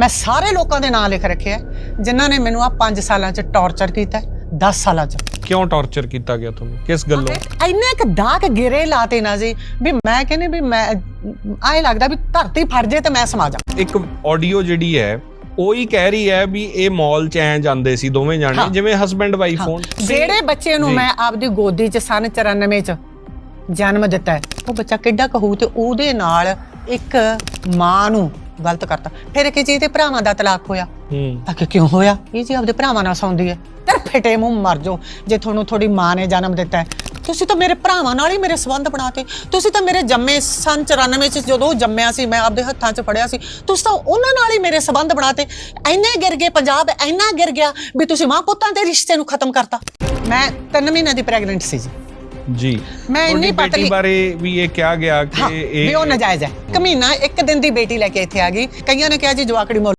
ਮੈਂ ਸਾਰੇ ਲੋਕਾਂ ਦੇ ਨਾਂ ਲਿਖ ਰੱਖੇ ਆ ਜਿਨ੍ਹਾਂ ਨੇ ਮੈਨੂੰ ਆ 5 ਸਾਲਾਂ 'ਚ ਟੌਰਚਰ ਕੀਤਾ 10 ਸਾਲਾਂ 'ਚ। ਕਿਉਂ ਟੌਰਚਰ ਕੀਤਾ ਗਿਆ ਤੁਹਾਨੂੰ? ਕਿਸ ਗੱਲੋਂ? ਇੰਨੇ ਕ ਦਾਗ ਗਿਰੇ ਲਾਤੇ ਨਾ ਜੀ ਵੀ ਮੈਂ ਕਹਿੰਦੀ ਵੀ ਮੈਂ ਆਏ ਲੱਗਦਾ ਵੀ ਧਰਤੀ ਫੜ ਜੇ ਤੇ ਮੈਂ ਸਮਾ ਜਾ। ਇੱਕ ਆਡੀਓ ਜਿਹੜੀ ਹੈ ਉਹ ਹੀ ਕਹਿ ਰਹੀ ਹੈ ਵੀ ਇਹ ਮਾਲ ਚ ਐ ਜਾਂਦੇ ਸੀ ਦੋਵੇਂ ਜਾਣੇ। ਜਿਵੇਂ ਹਸਬੰਡ ਵਾਈਫ ਹੋਣ। ਜਿਹੜੇ ਬੱਚੇ ਨੂੰ। ਮੈਂ ਆਪਦੀ ਗੋਦੀ 'ਚ ਸਨ 94 'ਚ ਜਨਮ ਦਿੱਤਾ ਉਹ ਬੱਚਾ ਕਿੱਡਾ ਕਹੂ ਤੇ ਉਹਦੇ ਨਾਲ ਇੱਕ ਮਾਂ ਨੂੰ ਗਲਤ ਕਰਤਾ। ਫਿਰ ਕਿ ਜੀ ਤੇ ਭਰਾਵਾਂ ਦਾ ਤਲਾਕ ਹੋਇਆ। ਹੂੰ। ਤਾਂ ਕਿ ਕਿਉਂ ਹੋਇਆ? ਇਹ ਜੀ ਆਪਦੇ ਭਰਾਵਾਂ ਨਾਲ ਸੌਂਦੀ ਹੈ ਤੇ ਫਿੱਟੇ ਮੂੰਹ ਮਰ ਜਾਓ। ਜੇ ਤੁਹਾਨੂੰ ਤੁਹਾਡੀ ਮਾਂ ਨੇ ਜਨਮ ਦਿੱਤਾ ਹੈ। ਤੁਸੀਂ ਤਾਂ ਮੇਰੇ ਭਰਾਵਾਂ ਨਾਲ ਹੀ ਮੇਰੇ ਸਬੰਧ ਬਣਾਤੇ ਤੁਸੀਂ ਤਾਂ ਮੇਰੇ ਜੰਮੇ ਸਨ 94 ਚ ਜਦੋਂ ਉਹ ਜੰਮਿਆ ਸੀ ਮੈਂ ਆਪਦੇ ਹੱਥਾਂ 'ਚ ਫੜਿਆ ਸੀ। ਤੁਸੀਂ ਤਾਂ ਉਹਨਾਂ ਨਾਲ ਹੀ ਮੇਰੇ ਸਬੰਧ ਬਣਾਤੇ ਇੰਨੇ ਗਿਰ ਗਏ ਪੰਜਾਬ ਇੰਨਾ ਗਿਰ ਗਿਆ ਵੀ ਤੁਸੀਂ ਮਾਂ ਪੁੱਤਾਂ ਦੇ ਰਿਸ਼ਤੇ ਨੂੰ ਖਤਮ ਕਰਤਾ। ਮੈਂ 3 ਮਹੀਨਿਆਂ ਦੀ ਪ੍ਰੈਗਨੈਂਟ ਸੀ ਜੀ। ਜੀ। ਮੈਂ ਇੰਨੀ ਪਤਲੀ- ਬਾਰੇ ਵੀ ਇਹ ਕਿਹਾ ਗਿਆ ਕਿ ਵੀ ਉਹ ਇਹ ਨਜਾਇਜ਼ ਹੈ। ਕਮੀਨਾ ਇੱਕ ਦਿਨ ਦੀ ਬੇਟੀ ਲੈ ਕੇ ਇੱਥੇ ਆ ਗਈ। ਕਈਆਂ ਨੇ ਕਿਹਾ ਜੀ ਜਵਾਕੜੀ